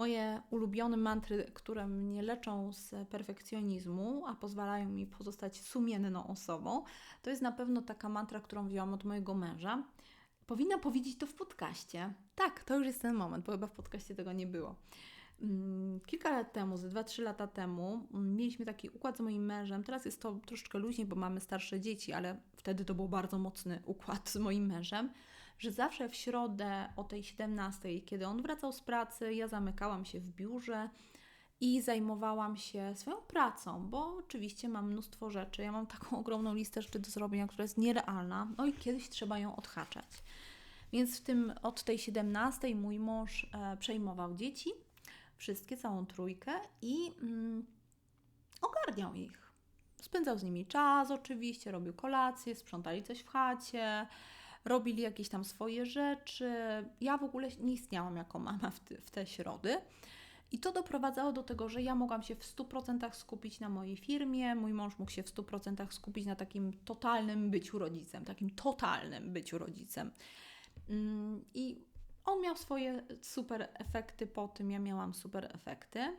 Moje ulubione mantry, które mnie leczą z perfekcjonizmu, a pozwalają mi pozostać sumienną osobą, to jest na pewno taka mantra, którą wzięłam od mojego męża. Powinna powiedzieć to w podcaście. Tak, to już jest ten moment, bo chyba w podcaście tego nie było. Mm, kilka lat temu, ze 2-3 lata temu, mm, mieliśmy taki układ z moim mężem. Teraz jest to troszeczkę luźniej, bo mamy starsze dzieci, ale wtedy to był bardzo mocny układ z moim mężem, że zawsze w środę o tej 17, kiedy on wracał z pracy, ja zamykałam się w biurze i zajmowałam się swoją pracą, bo oczywiście mam mnóstwo rzeczy. Ja mam taką ogromną listę rzeczy do zrobienia, która jest nierealna, no i kiedyś trzeba ją odhaczać. Więc w tym od tej 17 mój mąż e, przejmował dzieci wszystkie, całą trójkę i mm, ogarniał ich. Spędzał z nimi czas, oczywiście, robił kolację, sprzątali coś w chacie, robili jakieś tam swoje rzeczy. Ja w ogóle nie istniałam jako mama w, w te środy. I to doprowadzało do tego, że ja mogłam się w 100% skupić na mojej firmie, mój mąż mógł się w 100% skupić na takim totalnym byciu rodzicem, takim totalnym byciu rodzicem. Mm, I on miał swoje super efekty po tym, ja miałam super efekty.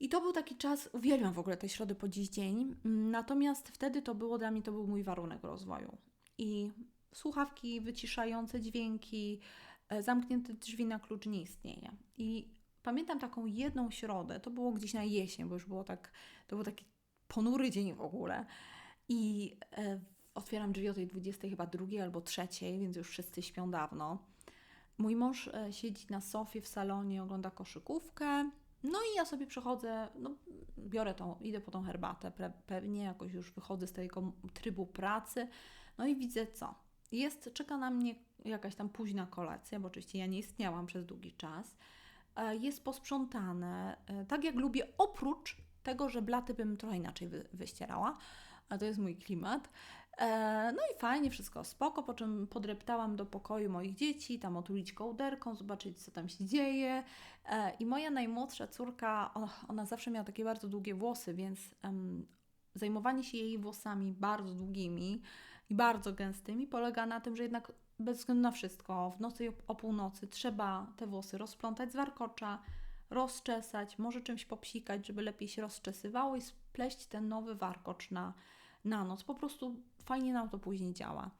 I to był taki czas, uwielbiam w ogóle te środy po dziś dzień, natomiast wtedy to było dla mnie, to był mój warunek rozwoju. I słuchawki wyciszające dźwięki, e, zamknięte drzwi na klucz nie istnieje. I pamiętam taką jedną środę, to było gdzieś na jesień, bo już było tak, to był taki ponury dzień w ogóle. I e, otwieram drzwi o tej 20 chyba drugiej albo trzeciej, więc już wszyscy śpią dawno. Mój mąż e, siedzi na sofie w salonie, ogląda koszykówkę. No i ja sobie przechodzę, no, biorę tą, idę po tą herbatę, pewnie jakoś już wychodzę z tego trybu pracy. No i widzę co? Jest, czeka na mnie jakaś tam późna kolacja, bo oczywiście ja nie istniałam przez długi czas. E, jest posprzątane, e, tak jak lubię, oprócz tego, że blaty bym trochę inaczej wy, wyścierała, a to jest mój klimat. E, no i fajnie, wszystko spoko, po czym podreptałam do pokoju moich dzieci, tam otulić kołderką, zobaczyć co tam się dzieje. I moja najmłodsza córka, ona zawsze miała takie bardzo długie włosy, więc um, zajmowanie się jej włosami bardzo długimi i bardzo gęstymi polega na tym, że jednak bez względu na wszystko, w nocy o północy trzeba te włosy rozplątać z warkocza, rozczesać, może czymś popsikać, żeby lepiej się rozczesywało i spleść ten nowy warkocz na, na noc. Po prostu fajnie nam to później działa.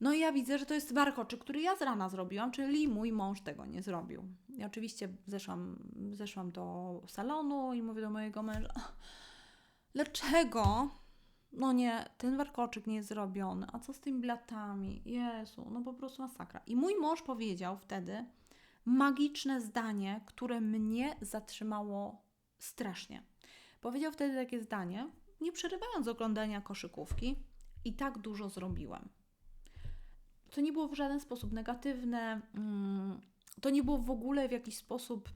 No i ja widzę, że to jest warkoczy, który ja z rana zrobiłam, czyli mój mąż tego nie zrobił. I oczywiście zeszłam, zeszłam do salonu i mówię do mojego męża, dlaczego? No nie, ten warkoczyk nie jest zrobiony, a co z tymi blatami? Jezu, no po prostu masakra. I mój mąż powiedział wtedy magiczne zdanie, które mnie zatrzymało strasznie. Powiedział wtedy takie zdanie, nie przerywając oglądania koszykówki, i tak dużo zrobiłem. To nie było w żaden sposób negatywne, mm, to nie było w ogóle w jakiś sposób,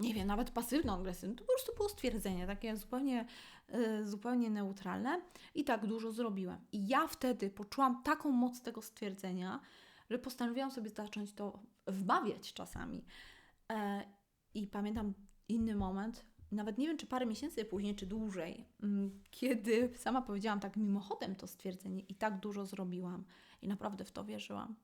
nie wiem, nawet pasywno-agresywne. To po prostu było stwierdzenie takie zupełnie, e, zupełnie neutralne. I tak dużo zrobiłem. I ja wtedy poczułam taką moc tego stwierdzenia, że postanowiłam sobie zacząć to wbawiać czasami. E, I pamiętam inny moment, nawet nie wiem, czy parę miesięcy później, czy dłużej, mm, kiedy sama powiedziałam tak mimochodem to stwierdzenie i tak dużo zrobiłam i naprawdę w to wierzyłam.